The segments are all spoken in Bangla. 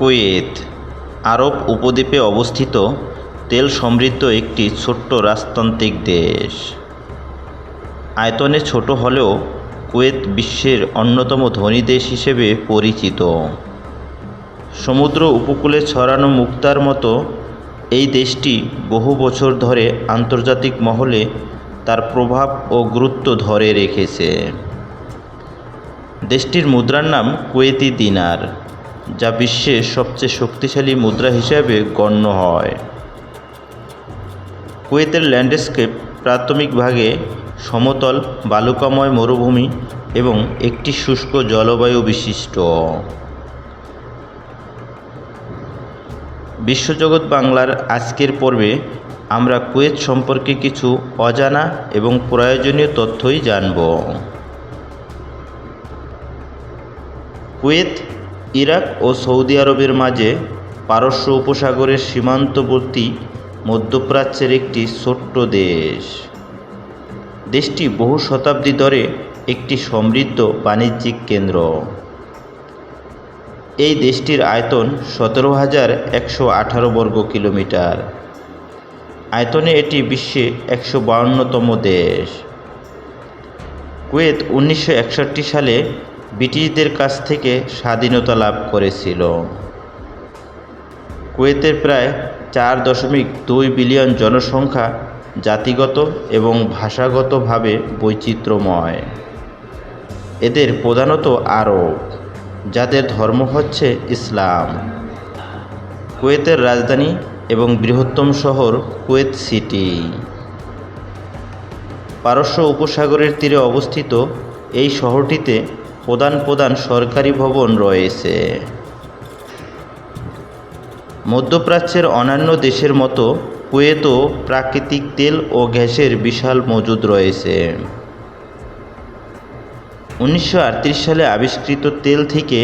কুয়েত, আরব উপদ্বীপে অবস্থিত তেল সমৃদ্ধ একটি ছোট্ট রাজতান্ত্রিক দেশ। আয়তনে ছোট হলেও কুয়েত বিশ্বের অন্যতম ধনী দেশ হিসেবে পরিচিত। সমুদ্র উপকূলে ছড়ানো মুক্তার মতো এই দেশটি বহু বছর ধরে আন্তর্জাতিক মহলে তার প্রভাব ও গুরুত্ব ধরে রেখেছে। দেশটির মুদ্রার নাম কুয়েতি দিনার। যা বিশ্বের সবচেয়ে শক্তিশালী মুদ্রা হিসাবে গণ্য হয়। কুয়েতের ল্যান্ডস্কেপ প্রাথমিকভাগে সমতল বালুকাময় মরুভূমি এবং একটি শুষ্ক জলবায়ু বিশিষ্ট। বিশ্বজগৎ বাংলার আজকের পর্বে আমরা কুয়েত সম্পর্কে কিছু অজানা এবং প্রয়োজনীয় তথ্যই জানব। কুয়েত ইরাক ও সৌদি আরবের মাঝে পারস্য উপসাগরের সীমান্তবর্তী মধ্যপ্রাচ্যের একটি ছোট্ট দেশ। দেশটি বহু শতাব্দী ধরে একটি সমৃদ্ধ বাণিজ্যিক কেন্দ্র। এই দেশটির আয়তন সতেরো হাজার একশো আঠারো বর্গ কিলোমিটার। আয়তনে এটি বিশ্বে একশো বাউন্নতম দেশ। কুয়েত উনিশশো একষট্টি সালে ব্রিটিশদের কাছ থেকে স্বাধীনতা লাভ করেছিল। কুয়েতের প্রায় চার দশমিক দুই বিলিয়ন জনসংখ্যা জাতিগত এবং ভাষাগতভাবে বৈচিত্র্যময়। এদের প্রধানত আরব, যাদের ধর্ম হচ্ছে ইসলাম। কুয়েতের রাজধানী এবং বৃহত্তম শহর কুয়েত সিটি। পারস্য উপসাগরের তীরে অবস্থিত এই শহরটিতে প্রধান প্রধান সরকারি ভবন রয়েছে। মধ্যপ্রাচ্যের অন্যান্য দেশের মতো কুয়েতও প্রাকৃতিক তেল ও গ্যাসের বিশাল মজুদ রয়েছে। উনিশশো আটত্রিশ সালে আবিষ্কৃত তেল থেকে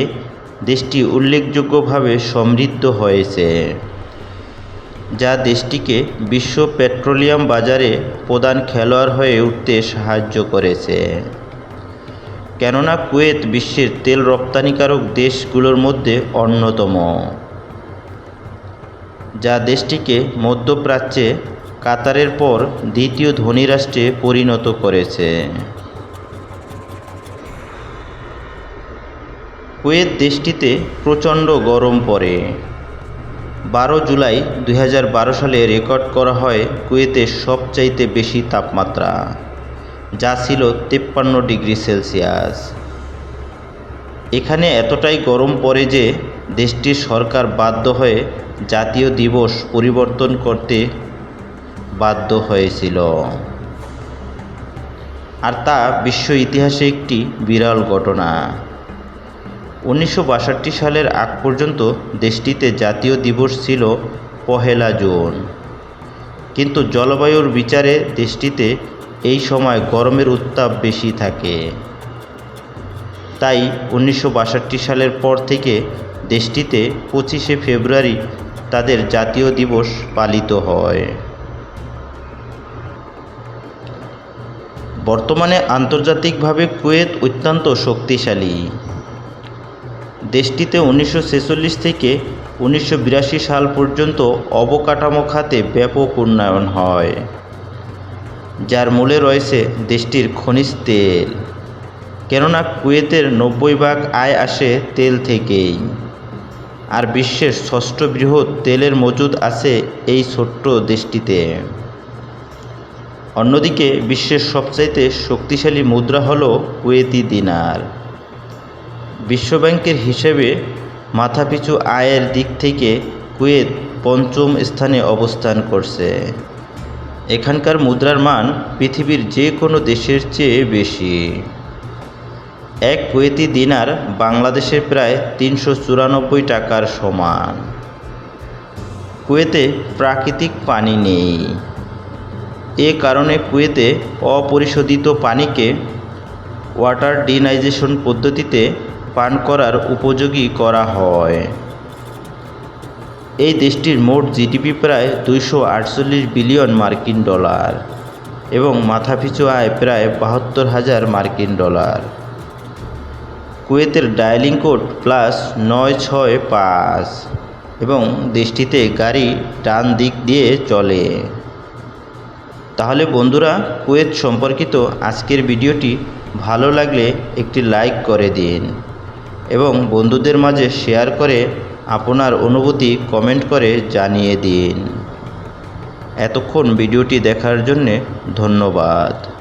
দেশটি উল্লেখযোগ্যভাবে সমৃদ্ধ হয়েছে, যা দেশটিকে বিশ্ব পেট্রোলিয়াম বাজারে প্রধান খেলোয়াড় হয়ে উঠতে সাহায্য করেছে। কেননা কুয়েত বিশ্বের তেল রপ্তানিকারক দেশগুলোর মধ্যে অন্যতম। যা দেশটিকে মধ্যপ্রাচ্যে কাতারের পর দ্বিতীয় ধনী রাষ্ট্রে পরিণত করেছে। কুয়েত দেশটিতে প্রচণ্ড গরম পড়ে। বারো জুলাই দু হাজার বারো সালে রেকর্ড করা হয় কুয়েতের সবচাইতে বেশি তাপমাত্রা। যা ছিল তেপ্পান্ন ডিগ্রি সেলসিয়াস। এখানে এতটাই গরম পড়ে যে দেশটির সরকার বাধ্য হয়ে জাতীয় দিবস পরিবর্তন করতে বাধ্য হয়েছিল। আর তা বিশ্ব ইতিহাসে একটি বিরল ঘটনা। উনিশশো বাষট্টি সালের আগ পর্যন্ত দেশটিতে জাতীয় দিবস ছিল পহেলা জুন। কিন্তু জলবায়ুর বিচারে দেশটিতে এই সময় গরমের উত্তাপ বেশি থাকে। তাই উনিশশো বাষট্টি সালের পর থেকে দেশটিতে পঁচিশে ফেব্রুয়ারি তাদের জাতীয় দিবস পালিত হয়। বর্তমানে আন্তর্জাতিকভাবে কুয়েত অত্যন্ত শক্তিশালী। দেশটিতে উনিশশো ছেচল্লিশ থেকে উনিশশো বিরাশি সাল পর্যন্ত অবকাঠামো খাতে ব্যাপক উন্নয়ন হয়। যার মূলে রয়েছে দেশটির খনিজ তেল। কেননা কুয়েতের নব্বই ভাগ আয় আসে তেল থেকেই। আর বিশ্বের ষষ্ঠ বৃহৎ তেলের মজুদ আছে এই ছোট্ট দেশটিতে। অন্যদিকে বিশ্বের সবচাইতে শক্তিশালী মুদ্রা হল কুয়েতি দিনার। বিশ্বব্যাংকের হিসেবে মাথাপিছু আয়ের দিক থেকে কুয়েত পঞ্চম স্থানে অবস্থান করছে। এখানকার মুদ্রার মান পৃথিবীর যে কোনো দেশের চেয়ে বেশি। এক কুয়েতি দিনার বাংলাদেশের প্রায় তিনশো চুরানব্বই টাকার সমান। কুয়েতে প্রাকৃতিক পানি নেই। এ কারণে কুয়েতে অপরিশোধিত পানিকে ওয়াটার ডিনাইজেশন পদ্ধতিতে পান করার উপযোগী করা হয়। এই দেশটির মোট জিডিপি প্রায় দুইশো আটচল্লিশ বিলিয়ন মার্কিন ডলার এবং মাথাপিছু আয় প্রায় বাহাত্তর হাজার মার্কিন ডলার। কুয়েতের ডায়ালিং কোড প্লাস নয় ছয় পাঁচ এবং দেশটিতে গাড়ি ডান দিক দিয়ে চলে। তাহলে বন্ধুরা, কুয়েত সম্পর্কিত আজকের ভিডিওটি ভালো লাগলে একটি লাইক করে দিন এবং বন্ধুদের মাঝে শেয়ার করে আপনার অনুভূতি কমেন্ট করে জানিয়ে দিন। এতক্ষণ ভিডিওটি দেখার জন্যে ধন্যবাদ।